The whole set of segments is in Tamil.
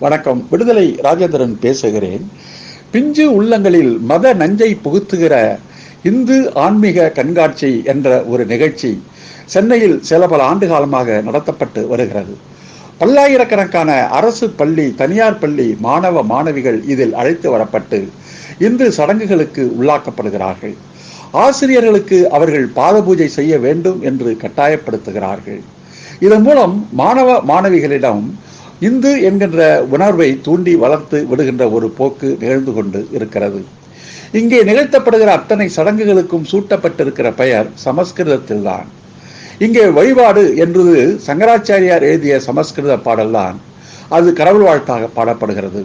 வணக்கம். விடுதலை ராஜேந்திரன் பேசுகிறேன். பிஞ்சு உள்ளங்களில் மத நஞ்சை புகுத்துகிற இந்து ஆன்மீக கண்காட்சி என்ற ஒரு நிகழ்ச்சி சென்னையில் சில பல ஆண்டு காலமாக நடத்தப்பட்டு வருகிறது. பல்லாயிரக்கணக்கான அரசு பள்ளி தனியார் பள்ளி மாணவ மாணவிகள் இதில் அழைத்து வரப்பட்டு இந்து சடங்குகளுக்கு உள்ளாக்கப்படுகிறார்கள். ஆசிரியர்களுக்கு அவர்கள் பாத பூஜை செய்ய வேண்டும் என்று கட்டாயப்படுத்துகிறார்கள். இதன் மூலம் மாணவ மாணவிகளிடம் இந்து என்கின்ற உணர்வை தூண்டி வளர்த்து விடுகின்ற ஒரு போக்கு நிகழ்ந்து கொண்டு இருக்கிறது. இங்கே நிகழ்த்தப்படுகிற அத்தனை சடங்குகளுக்கும் சூட்டப்பட்டிருக்கிற பெயர் சமஸ்கிருதத்தில்தான். இங்கே வழிபாடு என்பது சங்கராச்சாரியார் எழுதிய சமஸ்கிருத பாடல்தான். அது கடவுள் வாழ்த்தாக பாடப்படுகிறது.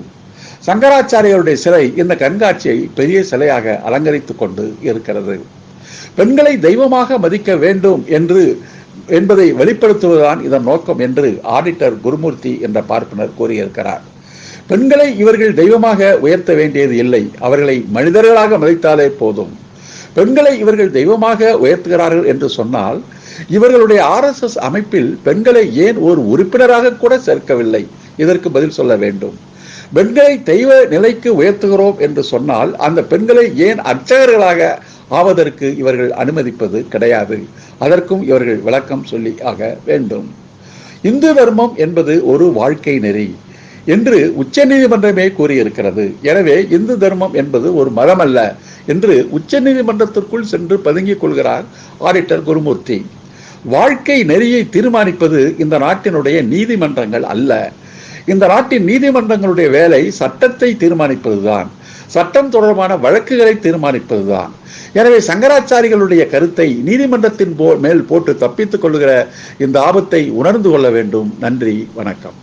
சங்கராச்சாரியருடைய சிலை இந்த கண்காட்சியை பெரிய சிலையாக அலங்கரித்துக் கொண்டு இருக்கிறது. பெண்களை தெய்வமாக மதிக்க வேண்டும் என்று என்பதை வெளிப்படுத்துவதுதான் இதன் நோக்கம் என்று ஆடிட்டர் குருமூர்த்தி என்ற பார்ப்பனர் கூறியிருக்கிறார். பெண்களை இவர்கள் தெய்வமாக உயர்த்த வேண்டியது இல்லை. அவர்களை மனிதர்களாக மதித்தாலே போதும். பெண்களை இவர்கள் தெய்வமாக உயர்த்துகிறார்கள் என்று சொன்னால் இவர்களுடைய ஆர்எஸ்எஸ் அமைப்பில் பெண்களை ஏன் ஒரு உறுப்பினராக கூட சேர்க்கவில்லை? இதற்கு பதில் சொல்ல வேண்டும். பெண்களை தெய்வ நிலைக்கு உயர்த்துகிறோம் என்று சொன்னால் அந்த பெண்களை ஏன் அர்ச்சகர்களாக ஆவதற்கு இவர்கள் அனுமதிப்பது கிடையாது. அதற்கும் இவர்கள் விளக்கம் சொல்லி ஆக வேண்டும். இந்து தர்மம் என்பது ஒரு வாழ்க்கை நெறி என்று உச்ச நீதிமன்றமே கூறியிருக்கிறது. எனவே இந்து தர்மம் என்பது ஒரு மதம் அல்ல என்று உச்ச நீதிமன்றத்திற்குள் சென்று பதுங்கிக் கொள்கிறார் ஆடிட்டர் குருமூர்த்தி. வாழ்க்கை நெறியை தீர்மானிப்பது இந்த நாட்டினுடைய நீதிமன்றங்கள் அல்ல. இந்த நாட்டின் நீதிமன்றங்களுடைய வேலை சட்டத்தை தீர்மானிப்பதுதான். சட்டம் தொடர்பான வழக்குகளை தீர்மானிப்பதுதான். எனவே சங்கராச்சாரிகளுடைய கருத்தை நீதிமன்றத்தின் மேல் போட்டு தப்பித்துக் கொள்கிற இந்த ஆபத்தை உணர்ந்து கொள்ள வேண்டும். நன்றி வணக்கம்.